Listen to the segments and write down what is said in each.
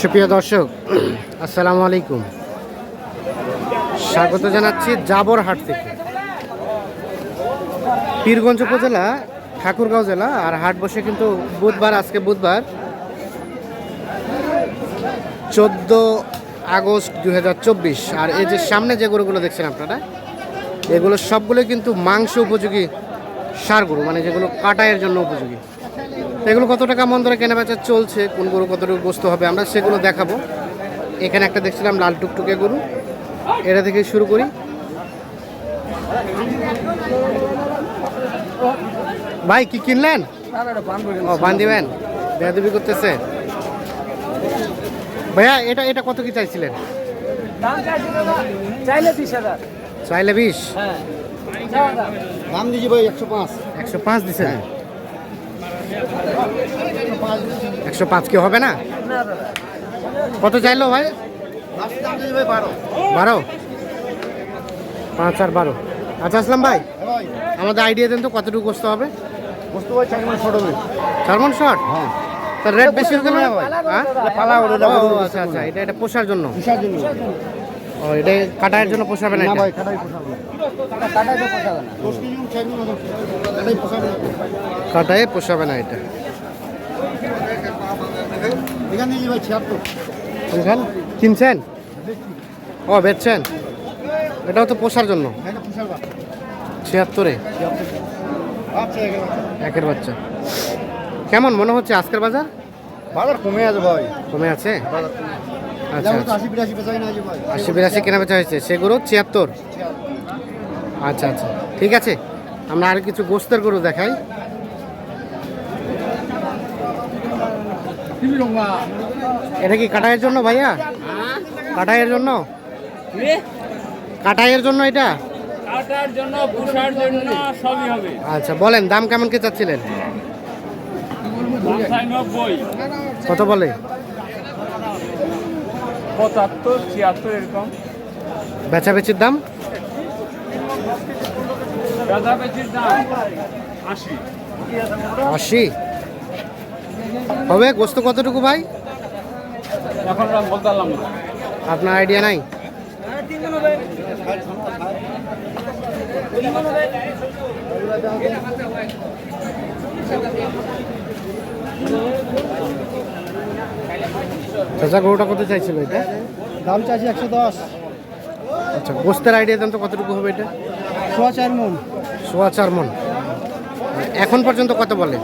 সুপ্রিয় দর্শক, আসসালামু আলাইকুম। স্বাগত জানাচ্ছি জাবরহাট থেকে। পীরগঞ্জ উপজেলা, ঠাকুরগাঁও জেলা, আর হাট বসে কিন্তু বুধবার, আজকে বুধবার, চোদ্দ আগস্ট দু হাজার চব্বিশ। আর এই যে সামনে যে গরুগুলো দেখছেন আপনারা, এগুলো সবগুলো কিন্তু মাংস উপযোগী সার গরু মানে যেগুলো কাটায়ের জন্য উপযোগী। এগুলো কত টাকা মন ধরে কেনা বেচা চলছে কোন গরু কতটুকু গোস্ত হবে আমরা সেগুলো দেখাবো। এখানে একটা দেখছিলাম লাল টুকটুকে গরু। এটা থেকে শুরু করি। ভাই কি কিনলেন? ও বান্দিবেন দেহাদেবি করতেছে। ভাইয়া এটা এটা কত কি চাইছিলেন? চাইলে বিশ হ্যাঁ। দাম দিয়েছি ভাই একশো পাঁচ। একশো পাঁচ দিছেন? একশো পাঁচ কি হবে না? কত চাইলো ভাই? বারো। পাঁচ আর বারো। আচ্ছা আসলাম ভাই। আমাদের আইডিয়া দেন তো কতটুকু বসতে হবে? বস্তু চার হবে চার মন শর্ট হ্যাঁ। তার রেট বেশি হয়ে গেল। হ্যাঁ? আচ্ছা আচ্ছা এটা এটা পোষার জন্য। ও এটা কাটায়ের জন্য পোষাবে না না ভাই কাটাই পোষাবে না। কাটাই তো পোষাবে না। কাটাই পোষাবে না কাটায়ে পোষাবে না এটা। এখানে ভাই ছিয়াত্তর। কোনখান কিনছেন? ও বেচছেন? এটাও তো পোষার জন্য। ছিয়াত্তরে? আচ্ছা একের বাচ্চা। কেমন মনে হচ্ছে আজকের বাজার? বাজার কমে আছে ভাই। কমে আছে। আচ্ছা আচ্ছা। আশি বিরাশি আশি কেনা বেচা হয়েছে। সেগুলো ছিয়াত্তর? আচ্ছা আচ্ছা। ঠিক আছে। আমরা আর কিছু গোস্তের গরু দেখাই। এটা কি কাটাইয়ের জন্য ভাইয়া? কাটাইয়ের জন্য? কাটাইয়ের জন্য এটা? কাটার জন্য পুষার জন্য সবই হবে। আচ্ছা বলেন দাম কেমন কি চাচ্ছিলেন? কত বলে? পঁচাত্তর ছিয়াত্তর এরকম। বেচাবেচির দাম? পেঁচির দাম আশি। আশি? হবে গোস্ত কতটুকু ভাই? এখন আর বলতে পারলাম না। আপনার আইডিয়া নাই? চাচা গরুটা কত চাইছিল এটা? দাম চাইছি একশো দশ। আচ্ছা গোস্তের আইডিয়া দাম তো কতটুকু হবে এটা? সোয়া চার মন। সোয়া চার মন। এখন পর্যন্ত কত বলে?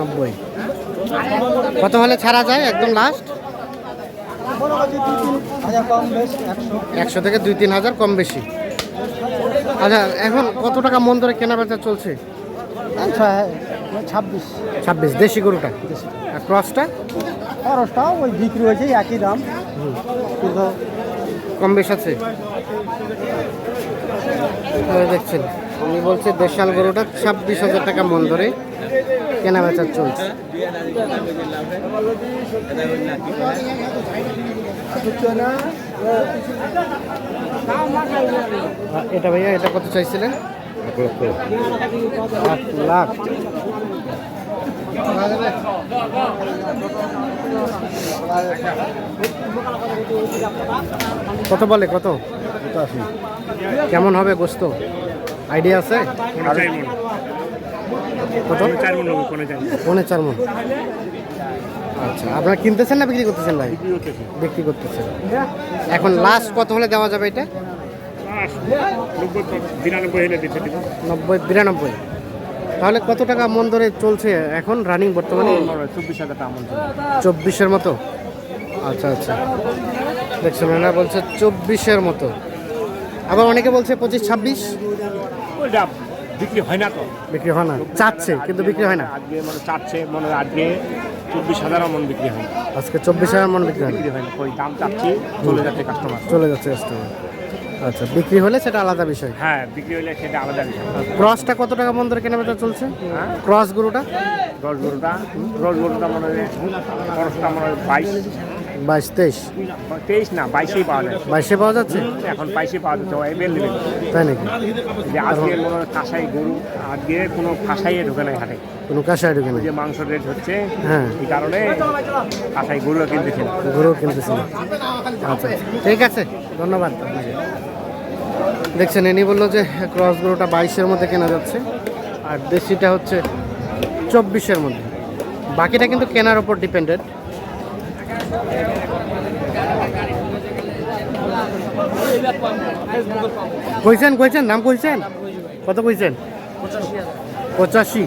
নব্বই। কত হলে ছাড়া যায় একদম লাস্ট একশো। থেকে দুই তিন হাজার কম বেশি। আচ্ছা এখন কত টাকা মন ধরে কেনা বেচা চলছে ছাব্বিশ। ছাব্বিশ দেশি গরুটা? আর ক্রসটা? খরচটাও ওই বিক্রি হয়েছে একই দাম। কিন্তু কম বেশ আছে? দেখছেন উনি বলছে দেশাল গরুটা ছাব্বিশ হাজার টাকা মন ধরে কেনা বেচা চলছে। এটা ভাইয়া এটা কত চাইছিলেন? আট লাখ। কত বলে কত? কেমন হবে গোস্ত? আইডিয়া আছে? কত? পৌনে চার মন। আচ্ছা আপনারা কিনতেছেন না বিক্রি করতেছেন ভাই? বিক্রি করতেছেন। এখন লাস্ট কত হলে দেওয়া যাবে এটা? নব্বই বিরানব্বই। তাহলে কত টাকা মন ধরে চলছে এখন রানিং বর্তমানে? চব্বিশ হাজার টাকা মন চব্বিশের মতো? আচ্ছা আচ্ছা। দেখছেন ওনারা বলছে চব্বিশের মতো। আবার অনেকে বলছে পঁচিশ ছাব্বিশ। বিক্রি হয় না তো। বিক্রি হয় না। চাচ্ছে কিন্তু বিক্রি হয় না। আজকে মানে চাচ্ছে মনে আজকে চব্বিশ হাজার মন বিক্রি হয় না। আজকে চব্বিশ হাজার মন বিক্রি হয় না। বিক্রি হয় না। ওই দাম চাচ্ছি চলে যাচ্ছে কাস্টমার চলে যাচ্ছে কাস্টমার আচ্ছা বিক্রি হলে সেটা আলাদা বিষয়। হ্যাঁ বিক্রি হলে সেটা আলাদা বিষয়। ক্রসটা কত টাকা মন ধরে কেনা বেচা চলছে? হ্যাঁ? ক্রস গরুটা? রস গরুটা রস গরুটা মনে হয় খরচটা মনে হয় বাইশ। বাইশ তেইশ? তেইশ না বাইশেই পাওয়া যায়। বাইশে পাওয়া যাচ্ছে? এখন বাইশে পাওয়া যাচ্ছে অ্যাভেলেবেল তাই নাকি? যে আজকে হয় কাঁসাই গরু আজকে কোনো কাঁসাইয়ে ঢোকে নাই হাটে কোনো কাঁসাই ঢুকে নেই যে মাংস রেট হচ্ছে হ্যাঁ। এই কারণে কাঁসাই গরু কিনতেছি না। গরু কিনতেছি না। আচ্ছা ঠিক আছে ধন্যবাদ। আপনাকে দেখছেন এনি বলল যে ক্রস গরুটা বাইশের মধ্যে কেনা যাচ্ছে আর দেশিটা হচ্ছে চব্বিশের মধ্যে। বাকিটা কিন্তু কেনার ওপর ডিপেন্ডেড কইছেন কইছেন নাম কইছেন? কত কইছেন? পঁচাশি।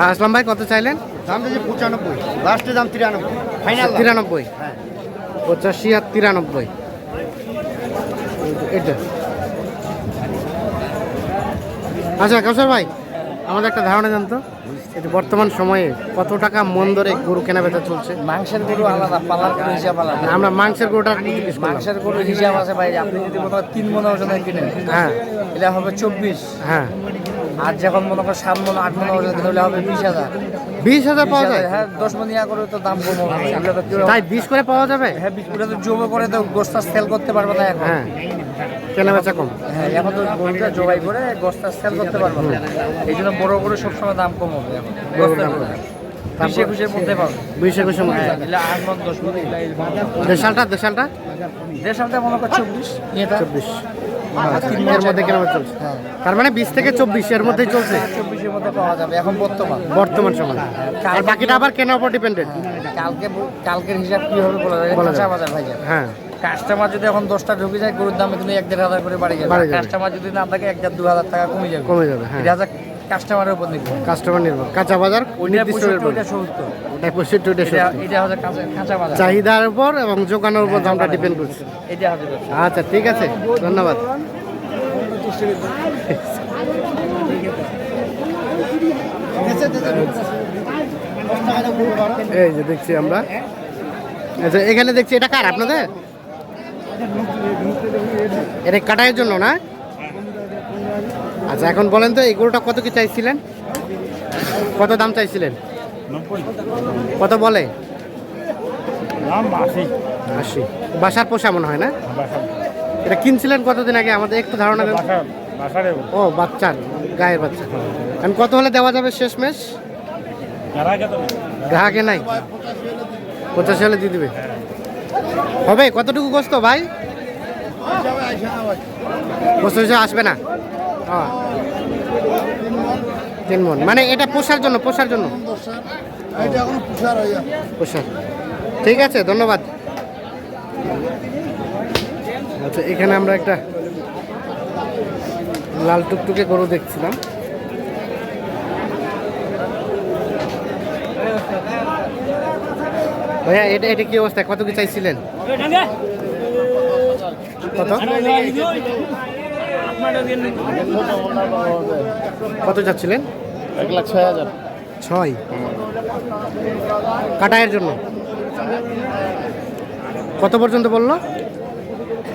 আর আসলাম ভাই কত চাইলেন? দাম দিয়েছে পঁচানব্বই লাস্টে দাম তিরানব্বই ফাইনাল তিরানব্বই। পঁচাশি আর তিরানব্বই। এটা। আচ্ছা কাউসার ভাই আমাদের একটা ধারণা জানতো বর্তমান সময়ে কত টাকা মন ধরে গরু কেনা বেচা চলছে? মাংসের গরু আলাদা পালার গরু হিসাব আলাদা। আমরা মাংসের গরুটা। মাংসের গরু হিসাব আছে ভাই আপনি যদি মনে করেন তিন মনে ওজনের কিনেন হ্যাঁ। এটা হবে চব্বিশ। হ্যাঁ। আর যখন মনে করেন সাত মনে আট মনে ওজন হলে হবে বিশ হাজার। বিশ হাজার পাওয়া যায়? হ্যাঁ দশ মনে ইয়া করে তো দাম কম তাই বিশ করে পাওয়া যাবে? হ্যাঁ বিশ করে তো জমে করে তো গোস্তা সেল করতে পারবে না এখন। হ্যাঁ কেনা বেচা কম। হ্যাঁ এখন তো গরুটা জবাই করে গোস্তা সেল করতে পারবে না। এই জন্য বড় গরু সবসময় দাম কম হবে এখন। গোস্তের। বিশ একুশের মধ্যে পাবে। বিশ একুশের মধ্যে। হ্যাঁ আট মন দশ মন এগুলো দেশালটা দেশালটা? মনে কর চব্বিশ। চব্বিশ। এর মধ্যে কেনাবেচা চলছে হ্যাঁ। তার মানে বিশ থেকে চব্বিশ এর মধ্যেই চলছে। চব্বিশের মধ্যে পাওয়া যাবে এখন বর্তমান। বর্তমান সময়। আর বাকিটা আবার কেনার উপর ডিপেন্ডেড কালকে কালকের হিসাব কি হবে বলা যায়? বলা যাবে। বাজার ভাই হ্যাঁ। কাস্টমার যদি এখন দশটা ঢুকে যায় গরুর দামে কিন্তু এক দেড় হাজার করে বাড়ি যাবে। যাবে। কাস্টমার যদি না থাকে এক হাজার দু হাজার টাকা কমে যাবে। কমে যাবে হ্যাঁ। কাস্টমারের উপর নির্ভর। কাস্টমার নির্ভর। কাঁচা বাজার নির্দিষ্ট পঁয়ষট্টি rate ওইটা বলে। সত্তর। ওটা পঁয়ষট্টি ওটা এটা হচ্ছে কাঁচা কাঁচা বাজার। চাহিদার উপর এবং যোগানোর উপর দামটা ডিপেন্ড করছে। এটা হচ্ছে আচ্ছা ঠিক আছে। ধন্যবাদ। এই যে দেখছি আমরা। আচ্ছা এখানে দেখছি এটা কার আপনাদের? এটা কাটাইয়ের জন্য না? আচ্ছা এখন বলেন তো এই গরুটা কত কি চাইছিলেন? কত দাম চাইছিলেন? কত বলে? আশি। বাসার পোষা মনে হয় না? এটা কিনছিলেন কতদিন আগে? আমাদের একটু ধারণা ও বাচ্চার গায়ের বাচ্চা। এখন কত হলে দেওয়া যাবে শেষ মেশ গ্রাহকে নাই? পঞ্চাশ হলে দিয়ে দিবে। হবে? কতটুকু গোস্ত ভাই? পঁচিশ আসবে না। তিন মন মানে এটা পোষার জন্য পোষার জন্য পোষার ঠিক আছে ধন্যবাদ আচ্ছা এখানে আমরা একটা লাল টুকটুকে গরু দেখছিলাম ভাইয়া এটা এটা কি অবস্থা কত কি চাইছিলেন কত কত চাচ্ছিলেন এক লাখ ছয় হাজার। ছয়? কাটায়ের জন্য। কত পর্যন্ত বলল?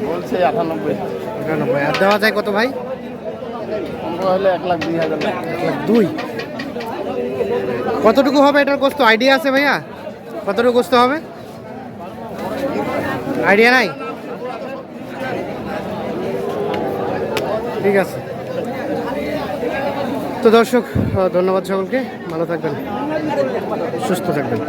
বলছে আটানব্বই। একানব্বই আর দেওয়া যায় কত ভাই? হলে এক লাখ দুই হাজার। এক লাখ দুই। কতটুকু হবে এটার গোস্ত? আইডিয়া আছে ভাইয়া? কতটুকু গোস্ত হবে? আইডিয়া নাই? ঠিক আছে। তো দর্শক ধন্যবাদ সকলকে। ভালো থাকবেন। সুস্থ থাকবেন।